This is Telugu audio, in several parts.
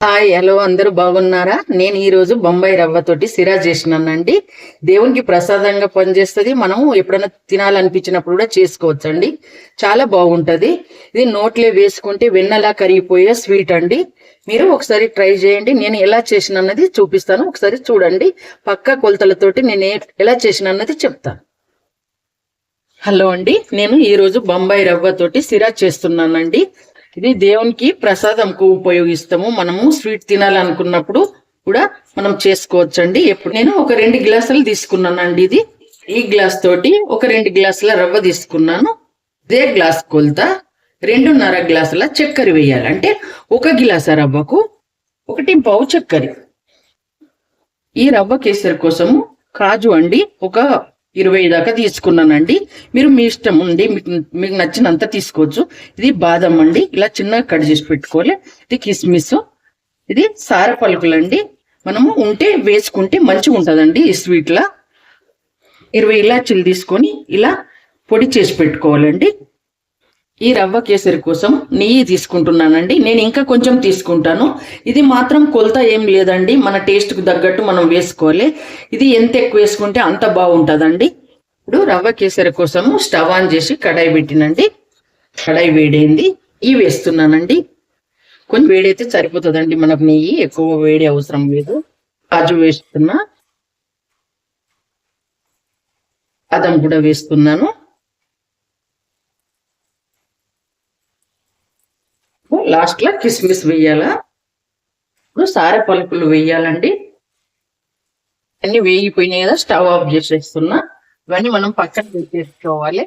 హాయ్ హలో అందరూ బాగున్నారా? నేను ఈరోజు బొంబాయి రవ్వతోటి సిరా చేసినానండి దేవునికి ప్రసాదంగా పనిచేస్తుంది. మనం ఎప్పుడైనా తినాలనిపించినప్పుడు కూడా చేసుకోవచ్చండి. చాలా బాగుంటుంది. ఇది నోట్లే వేసుకుంటే వెన్నలా కరిగిపోయే స్వీట్ అండి. మీరు ఒకసారి ట్రై చేయండి. నేను ఎలా చేసినన్నది చూపిస్తాను. ఒకసారి చూడండి. పక్క కొలతలతోటి నేను ఎలా చేసినన్నది చెప్తాను. హలో అండి. నేను ఈరోజు బొంబాయి రవ్వతోటి సిరా చేస్తున్నానండి. ఇది దేవునికి ప్రసాదంకు ఉపయోగిస్తాము. మనము స్వీట్ తినాలనుకున్నప్పుడు కూడా మనం చేసుకోవచ్చండి. ఎప్పుడు నేను ఒక రెండు గ్లాసులు తీసుకున్నానండి ఇది. ఈ గ్లాస్ తోటి ఒక రెండు గ్లాసుల రవ్వ తీసుకున్నాను. ఇదే గ్లాస్ కొలత. రెండున్నర గ్లాసుల చక్కెర వేయాలి. అంటే ఒక గ్లాసు రవ్వకు ఒకటి పావు చక్కెర. ఈ రవ్వ కేసరి కోసము కాజు అండి. ఒక ఇరవై దాకా తీసుకున్నానండి. మీరు మీ ఇష్టం ఉండి మీకు మీకు నచ్చినంత తీసుకోవచ్చు. ఇది బాదం అండి. ఇలా చిన్నగా కట్ చేసి పెట్టుకోవాలి. ఇది కిస్మిస్. ఇది సార పలుకులండి. మనము ఉంటే వేసుకుంటే మంచిగా ఉంటుందండి ఈ స్వీట్లా. ఇరవై ఇలాచీలు తీసుకొని ఇలా పొడి చేసి పెట్టుకోవాలండి. ఈ రవ్వ కేసరి కోసం నెయ్యి తీసుకుంటున్నానండి. నేను ఇంకా కొంచెం తీసుకుంటాను. ఇది మాత్రం కొలత ఏం లేదండి. మన టేస్ట్కు తగ్గట్టు మనం వేసుకోవాలి. ఇది ఎంత ఎక్కువ వేసుకుంటే అంత బాగుంటుందండి. ఇప్పుడు రవ్వ కేసరి కోసము స్టవ్ ఆన్ చేసి కడాయి పెట్టినండి. కడాయి వేడైంది. ఇవి వేస్తున్నానండి. కొంచెం వేడైతే సరిపోతుందండి మనకు నెయ్యి. ఎక్కువ వేడి అవసరం లేదు. కాజు వేస్తున్నా. అదం కూడా వేస్తున్నాను. లాస్ట్లో కిస్మిస్ వేయాలా ఇప్పుడు సారె పలుకులు వేయాలండి అన్నీ వేగిపోయినాయి కదా స్టవ్ ఆఫ్ చేసేస్తున్నా. ఇవన్నీ మనం పక్కన పెట్టేసుకోవాలి.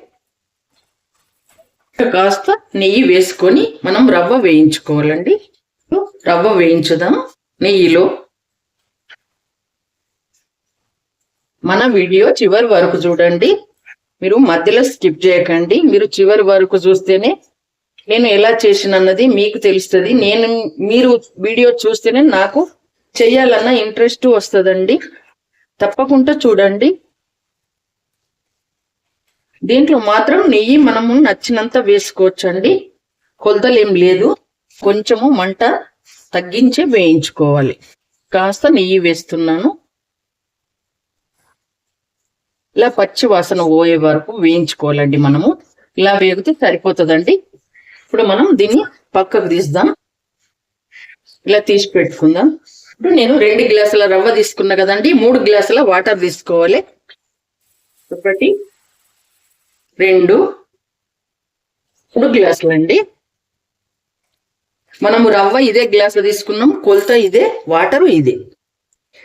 కాస్త నెయ్యి వేసుకొని మనం రవ్వ వేయించుకోవాలండి. రవ్వ వేయించుదాం నెయ్యిలో. మన వీడియో చివరి వరకు చూడండి. మీరు మధ్యలో స్కిప్ చేయకండి. మీరు చివరి వరకు చూస్తేనే నేను ఎలా చేసినన్నది మీకు తెలుస్తుంది. నేను మీరు వీడియో చూస్తేనే నాకు చెయ్యాలన్న ఇంట్రెస్ట్ వస్తుందండి. తప్పకుండా చూడండి. దీంట్లో మాత్రం నెయ్యి మనము నచ్చినంత వేసుకోవచ్చు అండి కొలతలేం లేదు. కొంచెము మంట తగ్గించి వేయించుకోవాలి. కాస్త నెయ్యి వేస్తున్నాను. ఇలా పచ్చి వాసన పోయే వరకు వేయించుకోవాలండి మనము. ఇలా వేగితే సరిపోతుందండి. ఇప్పుడు మనం దీన్ని పక్కకు తీద్దాం. ఇలా తీసి పెట్టుకుందాం. ఇప్పుడు నేను రెండు గ్లాసుల రవ్వ తీసుకున్నా కదండి మూడు గ్లాసుల వాటర్ తీసుకోవాలి. ఒకటి రెండు మూడు గ్లాసులు అండి మనము రవ్వ ఇదే గ్లాసులు తీసుకున్నాం కొలత ఇదే వాటరు ఇదే.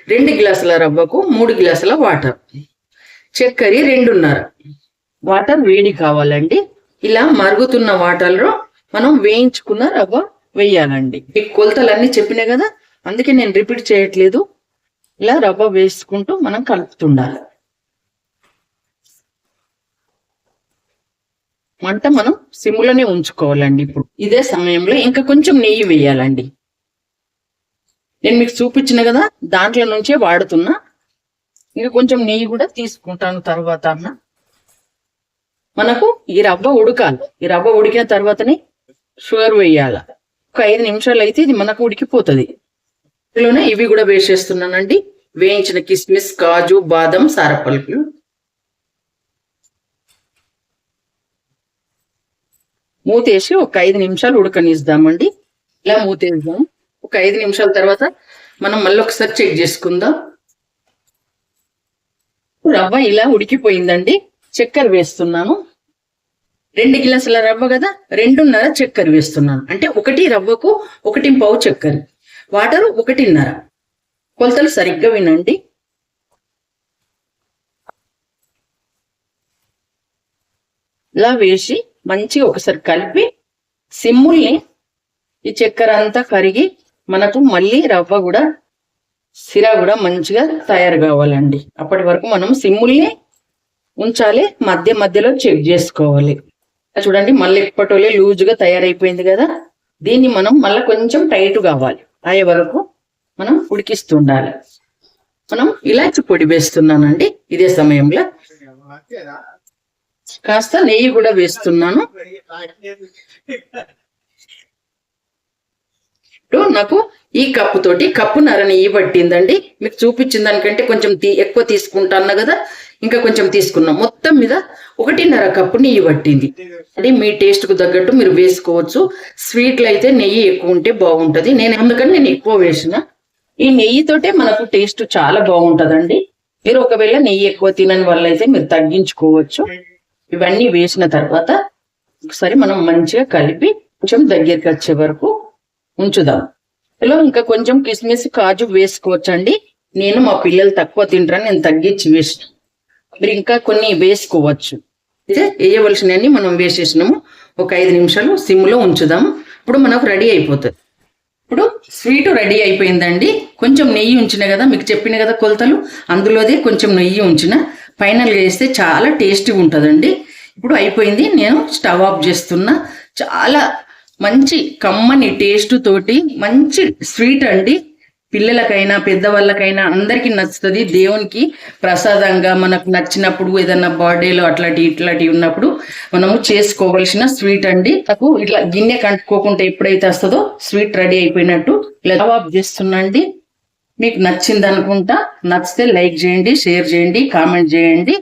రెండు గ్లాసుల రవ్వకు మూడు గ్లాసుల వాటర్. చక్కెర రెండున్నర. వాటర్ వేడి కావాలండి. ఇలా మరుగుతున్న వాటర్లో మనం వేయించుకున్న రవ్వ వేయాలండి. ఈ కొలతలన్నీ చెప్పినా కదా అందుకే నేను రిపీట్ చేయట్లేదు. ఇలా రవ్వ వేసుకుంటూ మనం కలుపుతుండాలి. మంట మనం సిమ్లోనే ఉంచుకోవాలండి ఇప్పుడు. ఇదే సమయంలో ఇంకా కొంచెం నెయ్యి వేయాలండి. నేను మీకు చూపించిన కదా దాంట్లో నుంచే వాడుతున్నా. ఇంకా కొంచెం నెయ్యి కూడా తీసుకుంటాను తర్వాత అన్న. మనకు ఈ రవ్వ ఉడకాలి. ఈ రవ్వ ఉడికిన తర్వాతనే షుగర్ వేయాల ఒక ఐదు నిమిషాలు అయితే ఇది మనకు ఉడికిపోతుంది. ఇందులోనే ఇవి కూడా వేసేస్తున్నానండి వేయించిన కిస్మిస్ కాజు బాదం సారపల్పులు మూతేసి ఒక ఐదు నిమిషాలు ఉడకనిద్దామండి. ఇలా మూతేద్దాం. ఒక ఐదు నిమిషాల తర్వాత మనం మళ్ళీ ఒకసారి చెక్ చేసుకుందాం. రవ్వ ఇలా ఉడికిపోయిందండి. చక్కెర వేస్తున్నాను. రెండు గ్లాసుల రవ్వ కదా? రెండున్నర చక్కెర వేస్తున్నాను. అంటే ఒకటి రవ్వకు ఒకటి పావు చక్కెర. వాటర్ ఒకటిన్నర. కొలతలు సరిగ్గా వినండి. ఇలా వేసి మంచిగా ఒకసారి కలిపి సిమ్ముల్ని ఈ చక్కెర అంతా కరిగి మనకు మళ్ళీ రవ్వ కూడా సిరా కూడా మంచిగా తయారు కావాలండి. అప్పటి వరకు మనం సిమ్ముల్ని ఉంచాలి మధ్య మధ్యలో చెక్ చేసుకోవాలి. చూడండి మళ్ళీ ఎప్పటోలే లూజుగా తయారైపోయింది కదా. దీన్ని మనం మళ్ళీ కొంచెం టైట్ కావాలి. అయ్యే వరకు మనం ఉడికిస్తుండాలి. మనం ఇలాచి పొడి వేస్తున్నానండి. ఇదే సమయంలో. కాస్త నెయ్యి కూడా వేస్తున్నాను. నాకు ఈ కప్పు తోటి కప్పు నర నెయ్యి పట్టిందండి మీకు చూపించిన దానికంటే కొంచెం ఎక్కువ తీసుకుంటాను కదా ఇంకా కొంచెం తీసుకున్నాం. మొత్తం మీద ఒకటిన్నర కప్పు నెయ్యి పట్టింది అది మీ టేస్ట్కు తగ్గట్టు మీరు వేసుకోవచ్చు. స్వీట్లు అయితే నెయ్యి ఎక్కువ ఉంటే బాగుంటది. నేను అందుకని నేను ఎక్కువ వేసిన. ఈ నెయ్యితోటే మనకు టేస్ట్ చాలా బాగుంటదండి. మీరు ఒకవేళ నెయ్యి ఎక్కువ తినని వల్ల అయితే మీరు తగ్గించుకోవచ్చు. ఇవన్నీ వేసిన తర్వాత ఒకసారి మనం మంచిగా కలిపి కొంచెం దగ్గరికి వచ్చే వరకు ఉంచుదాం. ఇలా ఇంకా కొంచెం కిస్మిస్ కాజు వేసుకోవచ్చండి. నేను మా పిల్లలు తక్కువ తింటారని నేను తగ్గించి వేసిన. మీరు ఇంకా కొన్ని వేసుకోవచ్చు. అయితే వేయవలసినవన్నీ మనం వేసేసినాము. ఒక ఐదు నిమిషాలు సిమ్లో ఉంచుదాము. ఇప్పుడు మనకు రెడీ అయిపోతుంది. ఇప్పుడు స్వీట్ రెడీ అయిపోయిందండి. కొంచెం నెయ్యి ఉంచిన కదా మీకు చెప్పిన కదా కొలతలు. అందులోదే కొంచెం నెయ్యి ఉంచిన. ఫైనల్గా వేస్తే చాలా టేస్టీగా ఉంటుందండి. ఇప్పుడు అయిపోయింది. నేను స్టవ్ ఆఫ్ చేస్తున్నా. చాలా మంచి కమ్మని టేస్ట్ తోటి మంచి స్వీట్ అండి. పిల్లలకైనా పెద్దవాళ్ళకైనా అందరికీ నచ్చుతుంది. దేవునికి ప్రసాదంగా మనకు నచ్చినప్పుడు ఏదన్నా బర్త్డేలో అట్లాంటి ఇట్లాంటివి ఉన్నప్పుడు మనము చేసుకోవలసిన స్వీట్ అండి. నాకు ఇట్లా గిన్నె కంటుకోకుండా ఎప్పుడైతే వస్తుందో స్వీట్ రెడీ అయిపోయినట్టు ఇలా జవాబు చేస్తున్నాండి మీకు నచ్చింది అనుకుంటా నచ్చితే లైక్ చేయండి షేర్ చేయండి కామెంట్ చేయండి.